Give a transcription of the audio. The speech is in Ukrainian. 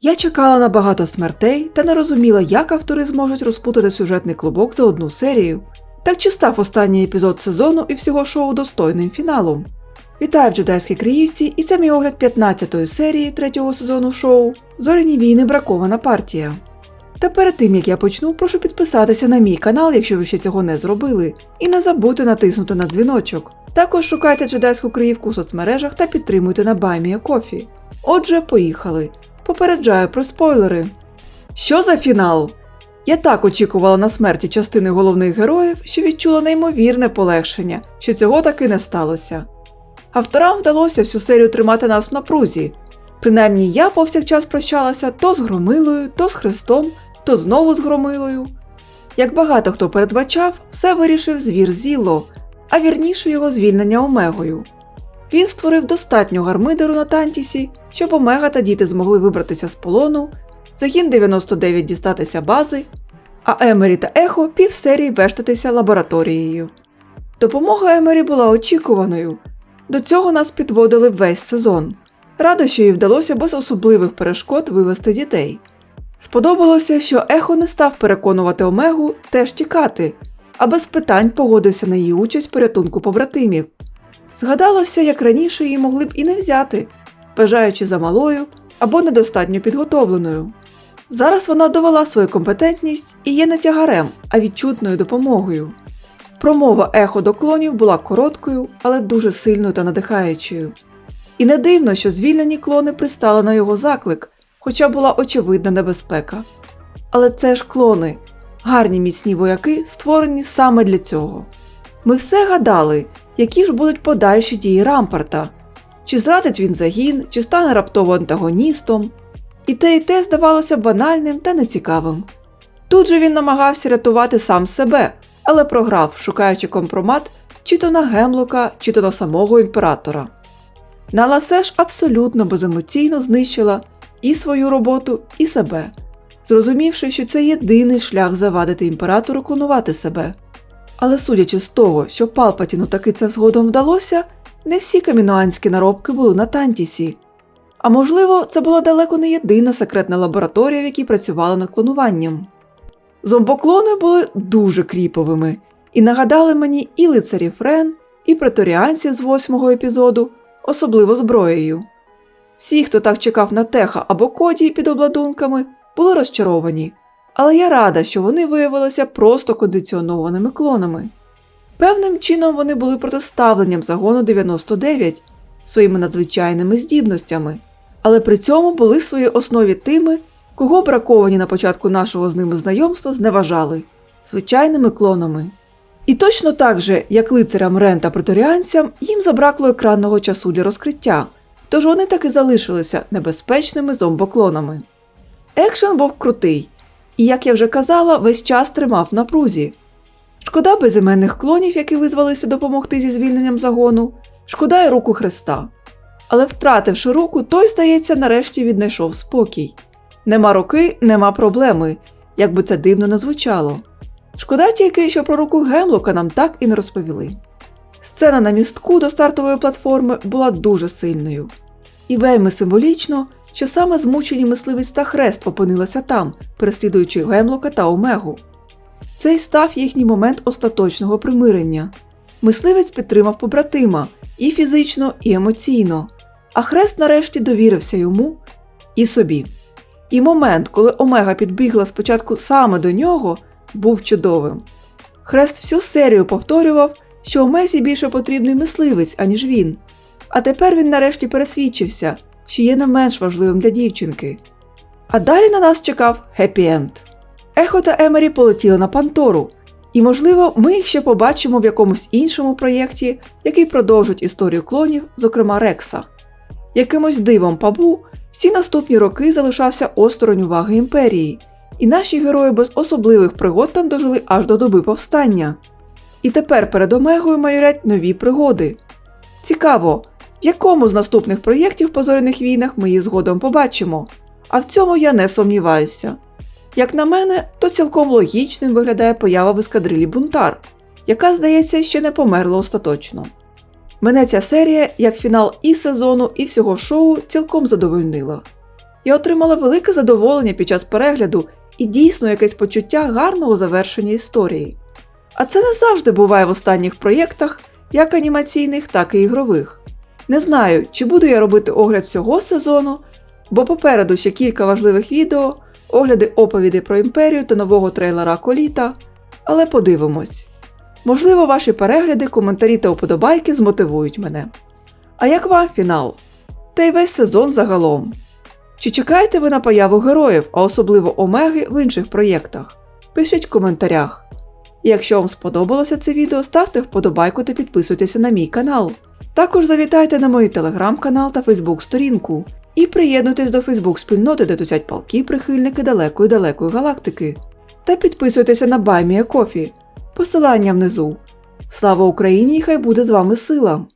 Я чекала на багато смертей та не розуміла, як автори зможуть розпутати сюжетний клубок за одну серію. Так чи став останній епізод сезону і всього шоу достойним фіналом? Вітаю в джедайській Криївці, і це мій огляд 15-ї серії третього сезону шоу Зоряні війни бракована партія. Та перед тим як я почну, прошу підписатися на мій канал, якщо ви ще цього не зробили, і не забудьте натиснути на дзвіночок. Також шукайте джедайську Криївку у соцмережах та підтримуйте на Баймія Кофі. Отже, поїхали. Попереджаю про спойлери. Що за фінал? Я так очікувала на смерті частини головних героїв, що відчула неймовірне полегшення, що цього таки не сталося. Авторам вдалося всю серію тримати нас в напрузі. Принаймні я повсякчас прощалася то з Громилою, то з Христом, то знову з Громилою. Як багато хто передбачав, все вирішив звір Зіло, а вірніше його звільнення Омегою. Він створив достатньо гармидеру на Тантісі, щоб Омега та діти змогли вибратися з полону, загін 99 дістатися бази, а Емері та Ехо півсерії вештатися лабораторією. Допомога Емері була очікуваною. До цього нас підводили весь сезон. Рада, що їй вдалося без особливих перешкод вивести дітей. Сподобалося, що Ехо не став переконувати Омегу теж тікати, а без питань погодився на її участь в порятунку побратимів. Згадалося, як раніше її могли б і не взяти, вважаючи за малою або недостатньо підготовленою. Зараз вона довела свою компетентність і є не тягарем, а відчутною допомогою. Промова ехо до клонів була короткою, але дуже сильною та надихаючою. І не дивно, що звільнені клони пристали на його заклик, хоча була очевидна небезпека. Але це ж клони, гарні міцні вояки, створені саме для цього. Ми все гадали, які ж будуть подальші дії Рампарта, чи зрадить він загін, чи стане раптово антагоністом. І те, і те здавалося банальним та нецікавим. Тут же він намагався рятувати сам себе, але програв, шукаючи компромат чи то на Гемлока, чи то на самого імператора. Наласе ж абсолютно беземоційно знищила і свою роботу, і себе, зрозумівши, що це єдиний шлях завадити імператору клонувати себе. Але судячи з того, що Палпатіну таки це згодом вдалося, не всі каміноанські наробки були на Тантісі. А можливо, це була далеко не єдина секретна лабораторія, в якій працювали над клонуванням. Зомбоклони були дуже кріповими і нагадали мені і лицарів Рен, і преторіанців з восьмого епізоду, особливо зброєю. Всі, хто так чекав на теха або коді під обладунками, були розчаровані, але я рада, що вони виявилися просто кондиціонованими клонами. Певним чином вони були протиставленням загону 99 своїми надзвичайними здібностями, але при цьому були в своїй основі тими, кого браковані на початку нашого з ними знайомства зневажали звичайними клонами. І точно так же, як лицарям Рен та преторіанцям, їм забракло екранного часу для розкриття, тож вони таки залишилися небезпечними зомбоклонами. Екшен був крутий, і, як я вже казала, весь час тримав в напрузі. Шкода безіменних клонів, які визвалися допомогти зі звільненням загону, шкода й руку Христа. Але втративши руку, той, здається, нарешті віднайшов спокій. Нема руки, нема проблеми, як би це дивно не звучало. Шкода тільки, що про руку Гемлока нам так і не розповіли. Сцена на містку до стартової платформи була дуже сильною. І вельми символічно, що саме змучені мисливець та хрест опинилися там, переслідуючи Гемлока та Омегу. Цей став їхній момент остаточного примирення. Мисливець підтримав побратима і фізично, і емоційно, а хрест нарешті довірився йому і собі. І момент, коли Омега підбігла спочатку саме до нього, був чудовим. Хрест всю серію повторював, що Омезі більше потрібний мисливець, аніж він. А тепер він нарешті пересвідчився, що є не менш важливим для дівчинки. А далі на нас чекав хеппі-енд. Ехо та Емері полетіли на Пантору, і, можливо, ми їх ще побачимо в якомусь іншому проєкті, який продовжить історію клонів, зокрема Рекса. Якимось дивом пабу всі наступні роки залишався осторонь уваги імперії, і наші герої без особливих пригод там дожили аж до доби повстання. І тепер перед Омегою майорять нові пригоди. Цікаво, в якому з наступних проєктів по зоряних війнах ми її згодом побачимо, а в цьому я не сумніваюся. Як на мене, то цілком логічним виглядає поява в ескадрилі Бунтар, яка, здається, ще не померла остаточно. Мене ця серія, як фінал і сезону, і всього шоу, цілком задовольнила. Я отримала велике задоволення під час перегляду і дійсно якесь почуття гарного завершення історії. А це не завжди буває в останніх проєктах, як анімаційних, так і ігрових. Не знаю, чи буду я робити огляд цього сезону, бо попереду ще кілька важливих відео, огляди оповідей про імперію та нового трейлера Коліта, але подивимось. Можливо, ваші перегляди, коментарі та уподобайки змотивують мене. А як вам фінал? Та й весь сезон загалом. Чи чекаєте ви на появу героїв, а особливо омеги в інших проєктах? Пишіть в коментарях. І якщо вам сподобалося це відео, ставте вподобайку та підписуйтеся на мій канал. Також завітайте на мій телеграм-канал та фейсбук-сторінку і приєднуйтесь до фейсбук-спільноти, де тусять палки прихильники далекої далекої галактики. Та підписуйтеся на Баймія Кофі. Посилання внизу. Слава Україні і хай буде з вами сила!